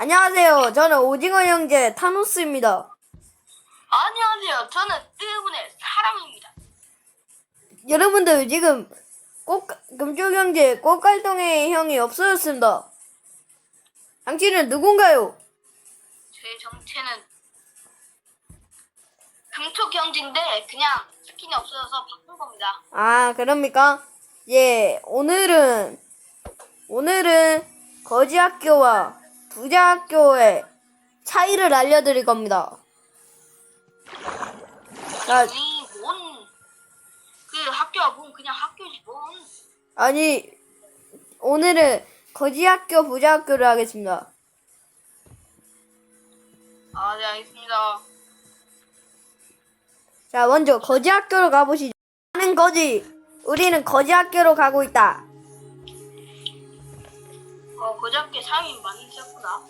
안녕하세요. 저는 오징어 형제 타노스입니다. 안녕하세요. 저는 뜨문의 사람입니다. 여러분들 지금 꽃 금쪽 형제 꽃갈동의 형이 없어졌습니다. 당신은 누군가요? 제 정체는 금촉 경지인데 그냥 스킨이 없어져서 바꾼 겁니다. 아 그럽니까? 예 오늘은 오늘은 거지 학교와 부자 학교의 차이를 알려드릴 겁니다. 자, 아니 뭔 그 학교가 뭔 그냥 학교지 뭔. 아니 오늘은 거지 학교 부자 학교를 하겠습니다. 아, 네 알겠습니다. 자 먼저 거지 학교로 가보시죠. 나는 거지. 우리는 거지 학교로 가고 있다. 어, 거저께 사람이 많으셨구나.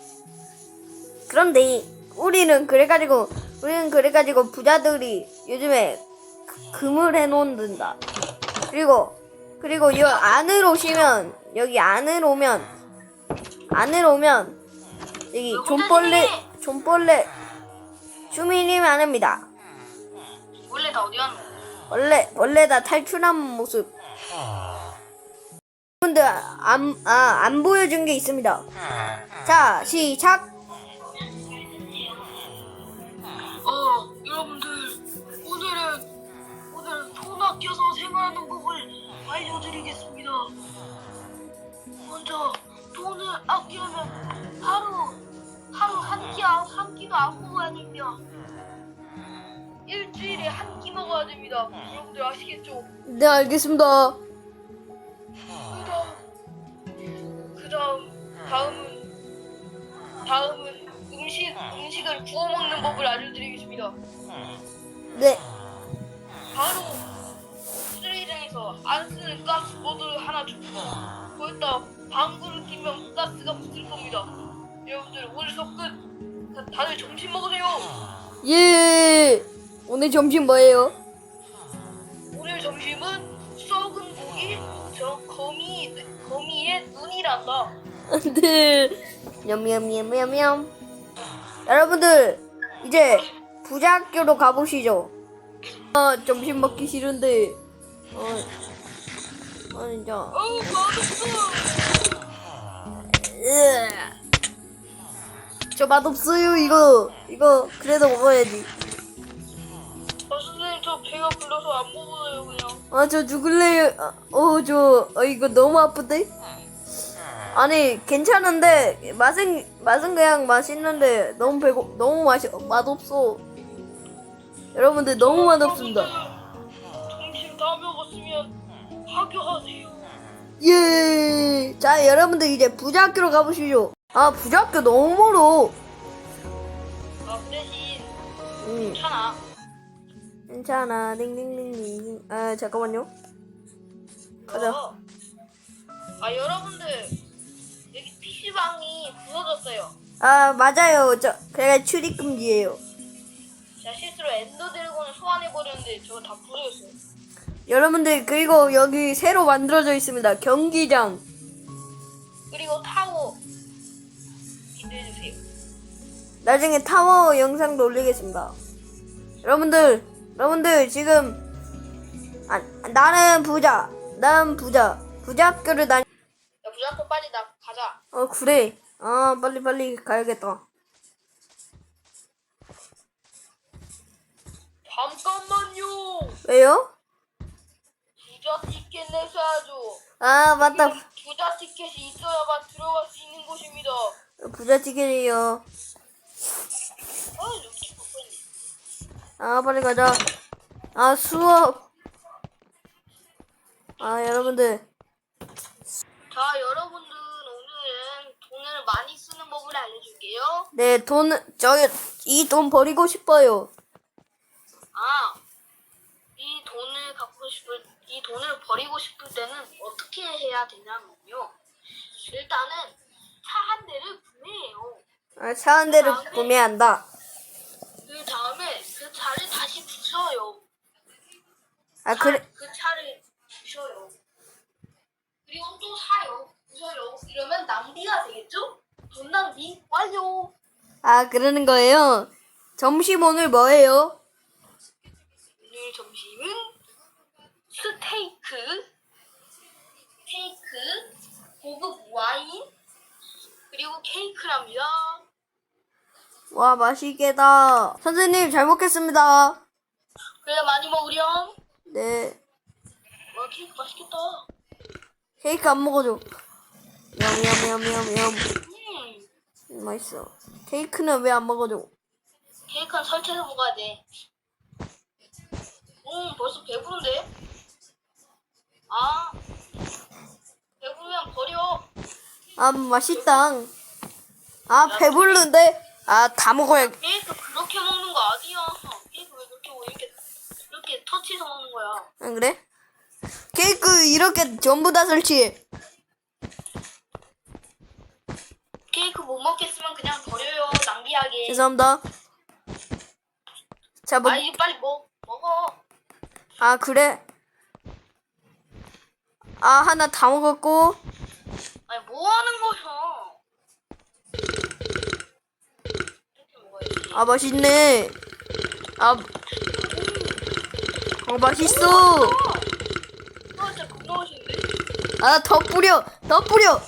그런데 우리는 그래가지고 우리는 그래가지고 부자들이 요즘에 그- 금을 해놓는다. 그리고 그리고 이 안으로 오시면 여기 안으로 오면 안으로 오면 여기 존벌레 존벌레 주민이 많습니다. 원래 다 어디 갔노? 원래 원래 다 탈출한 모습. 근데 안 아 안 보여준 게 있습니다. 자 시작. 어, 여러분들 오늘은 오늘 돈 아껴서 생활하는 법을 알려드리겠습니다. 먼저 돈을 아끼려면 하루 하루 한 끼, 아- 한 끼도 안 먹어야 됩니다. 일주일에 한 끼 먹어야 됩니다. 여러분들 아시겠죠? 네 알겠습니다. 그다음 그다음 다음은 다음은 음식 음식을 구워 먹는 법을 알려드리겠습니다. 네. 바로 쓰레기장에서 안 쓰는 가스 보드를 하나 주고 거기다 방구를 끼면 가스가 붙을 겁니다. 여러분들 오늘 수업 끝. 다- 다들 점심 먹으세요. 예. 오늘 점심 뭐예요? 오늘 점심은 눈이란다. 네. 냠냠냠냠냠. 여러분들 이제 부자 학교로 가보시죠. 아 점심 먹기 싫은데. 어. 아 진짜. 어우 맛없어. 으. 저 맛없어요 이거 이거 그래도 먹어야지. 아 선생님 저 배가 불러서 안 먹어요 그냥. 아 저 죽을래요. 어 저 어, 이거 너무 아픈데. 아니 괜찮은데 맛은 맛은 그냥 맛있는데 너무 배고 너무 맛이 맛없어. 여러분들 너무 맛없습니다. 점심 다 먹었으면 학교하세요. 예. 자 여러분들 이제 부자 학교로 가보시죠. 아 부자 학교 너무 멀어. 아그 대신 음 괜찮아. 괜찮아. 링링링링. 아 잠깐만요. 가자. 어. 아 여러분들 PC방이 부서졌어요. 아 맞아요. 저 그게 출입 금지예요. 제가 실수로 엔더 드래곤을 소환해버렸는데 저거 다 부서졌어요. 여러분들 그리고 여기 새로 만들어져 있습니다. 경기장. 그리고 타워 기대해주세요. 나중에 타워 영상도 올리겠습니다. 여러분들, 여러분들 지금 아, 나는 부자, 나는 부자, 부자 학교를 다니. 야 부자코 빨리 나 가자. 어 그래. 아 빨리 빨리 가야겠다. 잠깐만요. 왜요? 부자 티켓 내셔야죠. 아 맞다. 부자 티켓이 있어야만 들어갈 수 있는 곳입니다. 부자 티켓이요. 아 빨리. 아 빨리 가자. 아 수업. 아 여러분들. 자 여러분들 오늘은 돈을 많이 쓰는 법을 알려줄게요. 네, 돈, 저기, 이 돈 버리고 싶어요. 아, 이 돈을 갖고 싶을, 이 돈을 버리고 싶을 때는 어떻게 해야 되냐면요. 일단은 차 한 대를 구매해요. 아, 차 한 대를 구매한다. 그 다음에 그 차를 다시 부셔요. 아, 차- 그래, 그 차를 부셔요. 그리고 또 사요. 부셔요. 이러면 낭비가 되겠죠? 돈 낭비 완료. 아, 그러는 거예요? 점심 오늘 뭐예요? 오늘 점심은 스테이크, 스테이크, 고급 와인, 그리고 케이크랍니다. 와, 맛있겠다. 선생님, 잘 먹겠습니다. 그래 많이 먹으렴. 네. 와 케이크 맛있겠다. 케이크 안 먹어줘. 냠냠냠냠냠. 음, 음, 맛있어. 케이크는 왜 안 먹어줘? 케이크는 설치해서 먹어야 돼. 음, 벌써 배부른데? 아, 배부르면 버려. 아, 맛있다. 아, 배부른데? 아, 다 먹어야. 케이크 그렇게 먹는 거 아니야. 케이크 왜 그렇게 뭐 이렇게 이렇게 터치해서 먹는 거야? 안 그래? 케이크 이렇게 전부 다 설치해. 케이크 못 먹겠으면 그냥 버려요. 낭비하게. 죄송합니다. 자, 먹, 아, 이제 빨리 먹 먹어. 아, 그래? 아, 하나 다 먹었고. 아니 뭐 하는 거야? 이렇게 먹어야지. 아, 맛있네. 아, 어, 맛있어. 아? 아, 더 뿌려. 더 뿌려.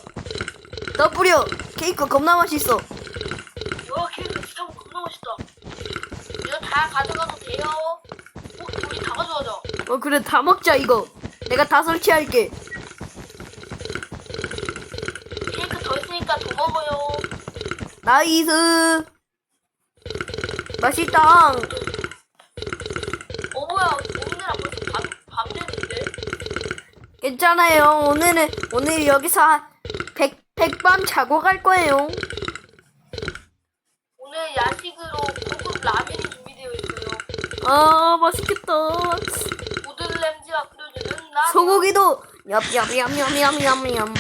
더 뿌려. 케이크 겁나 맛있어. 와, 케이크 진짜 겁나 맛있다. 이거 다 가져가도 돼요? 어, 우리 다 가져가자. 어, 그래, 다 먹자, 이거. 내가 다 설치할게. 케이크 더 있으니까 더 먹어요. 나이스. 맛있다. 어, 뭐야. 오늘아 벌써 밤, 밤 됐는데? 괜찮아요. 오늘은, 오늘 여기서 한 백, 백밤 자고 갈 거예요. 오늘 야식으로 고급 라면이 준비되어 있어요. 아, 맛있겠다. 모든 램지가 끓여주는 라면. 소고기도 얌얌얌얌얌얌얌.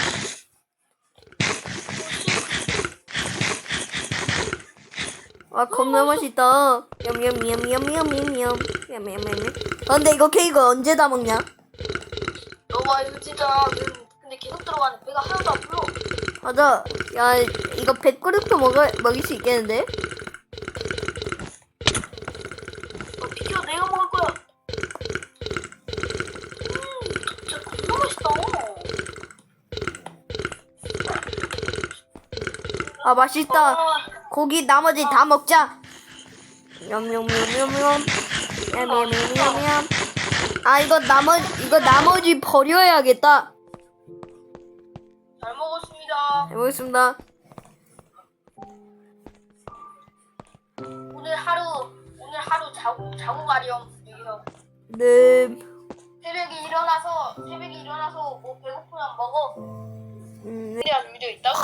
아 겁나 맛있다. 얌얌얌얌얌얌얌. 얌얌얌. 아 근데 이거 케이크 언제 다 먹냐? 너와 이거 진짜 근- 근데 계속 들어가는 배가 하나도 안 불러. 맞아. 야 이거 100그릇도 먹어 먹일 수 있겠는데? 어, 비켜 내가 먹을 거야. 음, 진짜 겁나 맛있다. 아 맛있다. 아, 고기 나머지 다 먹자. 냠냠냠냠냠. 냠냠냠냠냠. 아 이거 나머지 이거 나머지 버려야겠다. 잘 먹었습니다. 잘 먹겠습니다. 오늘 하루 오늘 하루 자고 자고 가렴 여기서. 네. 새벽에 일어나서 새벽에 일어나서 뭐 배고프면 먹어. 음, 그래야 준비되어 있다고.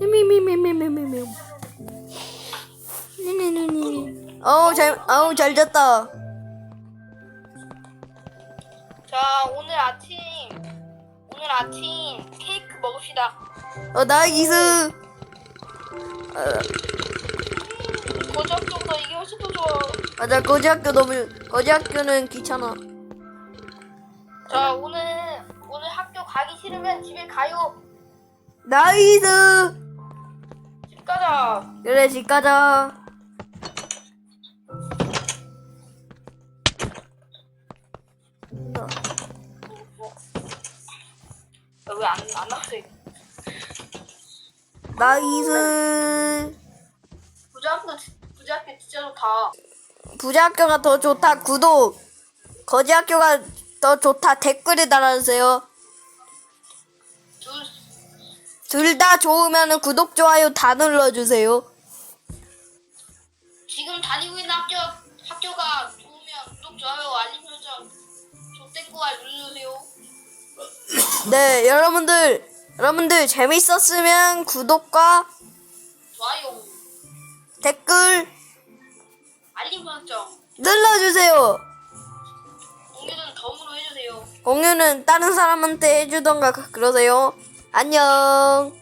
미미미미미미미. 니니니니. 어우 잘 어우 잘 잤다. 오늘 아침 오늘 아침 케이크 먹읍시다. 어 나이스. 어, 쪽보다 이게 훨씬 더 좋아. 맞아 거지 학교 너무 거지 학교는 귀찮아. 자 오늘 오늘 학교 가기 싫으면 집에 가요. 나이스. 집 가자. 그래 집 가자. 왜 안 안 나왔어? 이거? 나이스. 부자학교 부자학교 진짜 좋다. 부자 학교가 더 좋다 구독. 거지 학교가 더 좋다 댓글에 달아주세요. 둘 둘 다 좋으면 구독 좋아요 다 눌러주세요. 네 여러분들 여러분들 재밌었으면 구독과 좋아요 댓글 알림 설정 눌러주세요. 공유는 덤으로 해주세요. 공유는 다른 사람한테 해주던가 그러세요. 안녕.